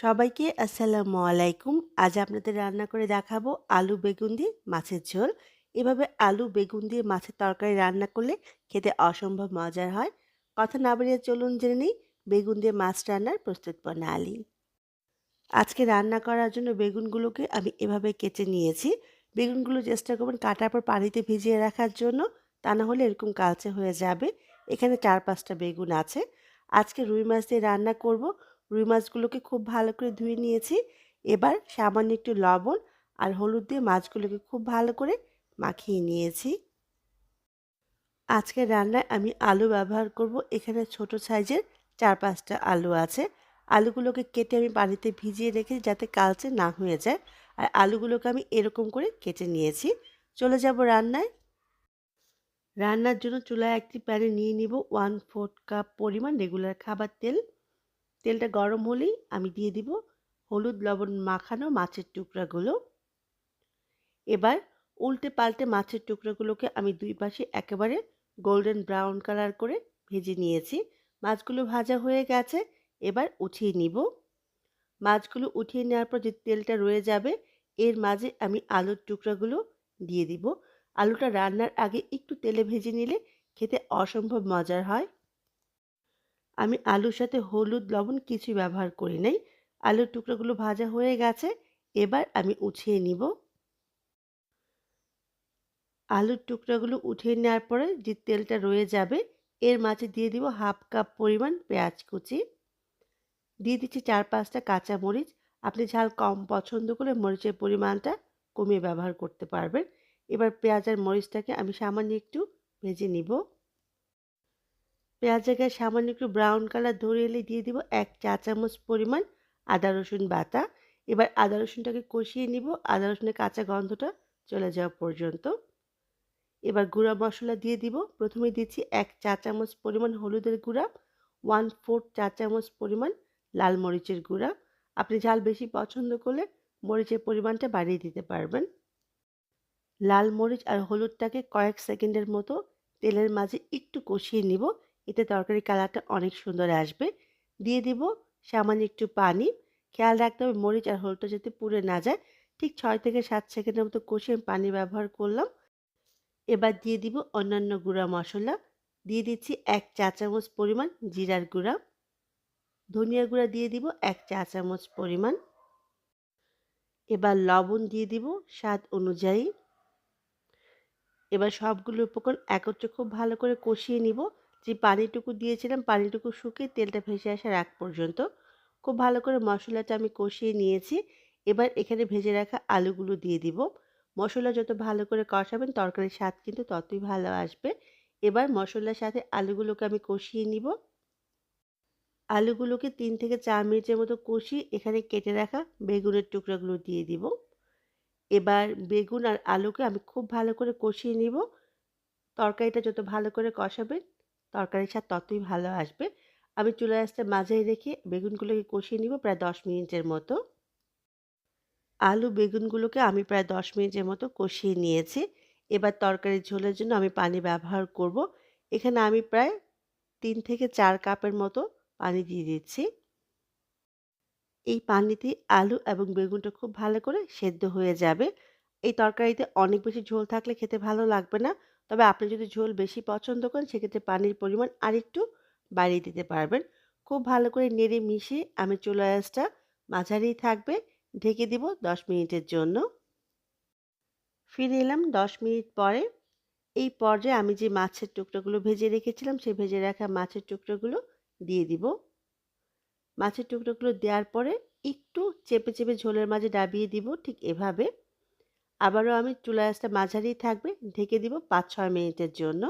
সবাইকে আসসালামু আলাইকুম। আজ আপনাদের রান্না করে দেখাবো আলু বেগুন দিয়ে মাছের ঝোল। এভাবে আলু বেগুন দিয়ে মাছের তরকারি রান্না করলে খেতে অসম্ভব মজার হয়। কথা না বাড়িয়ে চলুন জেনে নিই বেগুন দিয়ে মাছ রান্নার প্রস্তুত প্রণালী। আজকে রান্না করার জন্য বেগুনগুলোকে আমি এভাবে কেটে নিয়েছি। বেগুনগুলো চেষ্টা করবেন কাটার পর পানিতে ভিজিয়ে রাখার জন্য, তা না হলে এরকম কালচে হয়ে যাবে। এখানে চার পাঁচটা বেগুন আছে। আজকে রুই মাছ দিয়ে রান্না করব। রুই মাছগুলোকে খুব ভালো করে ধুয়ে নিয়েছি। এবার সামান্য একটু লবণ আর হলুদ দিয়ে মাছগুলোকে খুব ভালো করে মাখিয়ে নিয়েছি। আজকে রান্নায় আমি আলু ব্যবহার করব। এখানে ছোট সাইজের চার পাঁচটা আলু আছে। আলুগুলোকে কেটে আমি পানিতে ভিজিয়ে রেখে যাতে কালচে না হয়ে যায় আর আলুগুলোকে আমি এরকম করে কেটে নিয়েছি। চলে যাব রান্নায়। রান্নার জন্য চুলায় একটি প্যানে নিয়ে নিব ওয়ান ফোর্থ কাপ পরিমাণ রেগুলার খাবার তেল। তেলটা গরম হলেই আমি দিয়ে দিব হলুদ, লবণ মাখানো মাছের টুকরাগুলো। এবার উল্টে পাল্টে মাছের টুকরাগুলোকে আমি দুই পাশে একেবারে গোল্ডেন ব্রাউন কালার করে ভেজে নিয়েছি। মাছগুলো ভাজা হয়ে গেছে, এবার উঠিয়ে নিব। মাছগুলো উঠিয়ে নেওয়ার পর যে তেলটা রয়ে যাবে, এর মাঝে আমি আলুর টুকরাগুলো দিয়ে দিব। আলুটা রান্নার আগে একটু তেলে ভেজে নিলে খেতে অসম্ভব মজার হয়। আমি আলুর সাথে হলুদ, লবণ কিছুই ব্যবহার করি নাই। আলুর টুকরোগুলো ভাজা হয়ে গেছে, এবার আমি উঠিয়ে নিব। আলুর টুকরাগুলো উঠিয়ে নেওয়ার পরে যে তেলটা রয়ে যাবে, এর মাঝে দিয়ে দিব হাফ কাপ পরিমাণ পেঁয়াজ কুচি। দিয়ে দিচ্ছি চার পাঁচটা কাঁচা মরিচ আপনি ঝাল কম পছন্দ করে মরিচের পরিমাণটা কমিয়ে ব্যবহার করতে পারবেন। এবার পেঁয়াজ আর মরিচটাকে আমি সামান্য একটু ভেজে নিব। পেঁয়াজ জায়গায় সামান্য একটু ব্রাউন কালার ধরে এলে দিয়ে দিব এক চা চামচ পরিমাণ আদা রসুন বাটা। এবার আদা রসুনটাকে কষিয়ে নিব, আদা রসুনের কাঁচা গন্ধটা চলে যাওয়া পর্যন্ত। এবার গুঁড়া মশলা দিয়ে দিব, প্রথমে দিচ্ছি এক চা চামচ পরিমাণ হলুদের গুঁড়া ওয়ান ফোর্থ চা চামচ পরিমাণ লাল মরিচের গুঁড়া। আপনি ঝাল বেশি পছন্দ করলে মরিচের পরিমাণটা বাড়িয়ে দিতে পারবেন। লাল মরিচ আর হলুদটাকে কয়েক সেকেন্ডের মতো তেলের মাঝে একটু কষিয়ে নিব। এতে তরকারি কালারটা অনেক সুন্দর আসবে। দিয়ে দিব সামান্য একটু পানি। খেয়াল রাখতে হবে মরিচ আর হলুদটা যাতে পুড়ে না যায়। ঠিক ছয় থেকে সাত সেকেন্ডের মতো কষিয়ে আমি পানি ব্যবহার করলাম। এবার দিয়ে দিব অন্যান্য গুঁড়া মশলা। দিয়ে দিচ্ছি এক চা চামচ পরিমাণ জিরার গুঁড়া। ধনিয়া গুঁড়া দিয়ে দিব এক চা চামচ পরিমাণ। এবার লবণ দিয়ে দিব স্বাদ অনুযায়ী। এবার সবগুলো উপকরণ একত্রে খুব ভালো করে কষিয়ে নিব। যে পানিটুকু দিয়েছিলাম, পানিটুকু শুকিয়ে তেলটা ভেসে আসার আগ পর্যন্ত খুব ভালো করে মশলাটা আমি কষিয়ে নিয়েছি। এবার এখানে ভেজে রাখা আলুগুলো দিয়ে দিব। মশলা যত ভালো করে কষাবেন, তরকারির স্বাদ কিন্তু ততই ভালো আসবে। এবার মশলার সাথে আলুগুলোকে আমি কষিয়ে নিব। আলুগুলোকে তিন থেকে চার মিনিটের মতো কষিয়ে এখানে কেটে রাখা বেগুনের টুকরাগুলো দিয়ে দিব। এবার বেগুন আর আলুকে আমি খুব ভালো করে কষিয়ে নিব। তরকারিটা যত ভালো করে কষাবেন তরকারির স্বাদ ততই ভালো আসবে। আমি চুলা আসতে মাঝাই রেখে বেগুনগুলোকে কষিয়ে নিব প্রায় দশ মিনিটের মতো। আলু বেগুনগুলোকে আমি প্রায় দশ মিনিটের মতো কষিয়ে নিয়েছি। এবার তরকারির ঝোলের জন্য আমি পানি ব্যবহার করব। এখানে আমি প্রায় তিন থেকে চার কাপের মতো পানি দিয়ে দিচ্ছি। এই পানিতে আলু এবং বেগুনটা খুব ভালো করে সেদ্ধ হয়ে যাবে। এই তরকারিতে অনেক বেশি ঝোল থাকলে খেতে ভালো লাগবে না। তবে আপনি যদি ঝোল বেশি পছন্দ করেন, সেক্ষেত্রে পানির পরিমাণ আরেকটু বাড়িয়ে দিতে পারবেন। খুব ভালো করে নেড়ে মিশিয়ে আমি চুলা আঁচটা মাঝারি থাকবে, ঢেকে দিব দশ মিনিটের জন্য। ফিরে এলাম দশ মিনিট পরে। এই পর্যায়ে আমি যে মাছের টুকরোগুলো ভেজে রেখেছিলাম, সেই ভেজে রাখা মাছের টুকরোগুলো দিয়ে দিব। মাছের টুকরোগুলো দেওয়ার পরে একটু চেপে চেপে ঝোলের মাঝে ডাবিয়ে দিব ঠিক এভাবে। আবারও আমি চুলা আঁচটা মাঝারি থাকবে, ঢেকে দিব পাঁচ ছয় মিনিটের জন্য।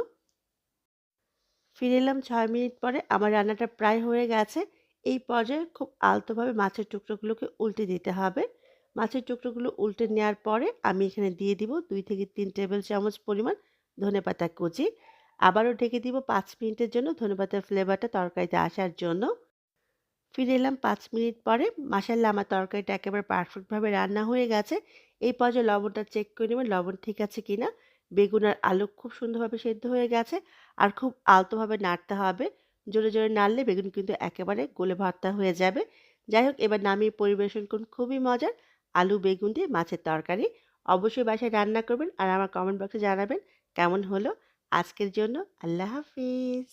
ফিরে এলাম ছয় মিনিট পরে, আমার রান্নাটা প্রায় হয়ে গেছে। এই পর্যায়ে খুব আলতোভাবে মাছের টুকরোগুলোকে উল্টে দিতে হবে। মাছের টুকরোগুলো উল্টে নেওয়ার পরে আমি এখানে দিয়ে দিব দুই থেকে তিন টেবিল চামচ পরিমাণ ধনে পাতা কুচি। আবারও ঢেকে দিব পাঁচ মিনিটের জন্য ধনে পাতার ফ্লেভারটা তরকারিতে আসার জন্য। ফিরে এলাম পাঁচ মিনিট পরে। মাসাল্লাহ আমার তরকারিটা একেবারে পারফেক্টভাবে রান্না হয়ে গেছে। এই পর্যায়ে লবণটা চেক করে নেবেন, লবণ ঠিক আছে কি না বেগুন আর আলু খুব সুন্দরভাবে সেদ্ধ হয়ে গেছে আর খুব আলতোভাবে নাড়তে হবে। জোরে জোরে নাড়লে বেগুন কিন্তু একেবারে গোলে ভর্তা হয়ে যাবে। যাই হোক, এবার নামিয়ে পরিবেশন করুন, খুবই মজার। আলু, বেগুন দিয়ে মাছের তরকারি। অবশ্যই বাসায় রান্না করবেন আর আমার কমেন্ট বক্সে জানাবেন কেমন হলো। আজকের জন্য আল্লাহ হাফিজ।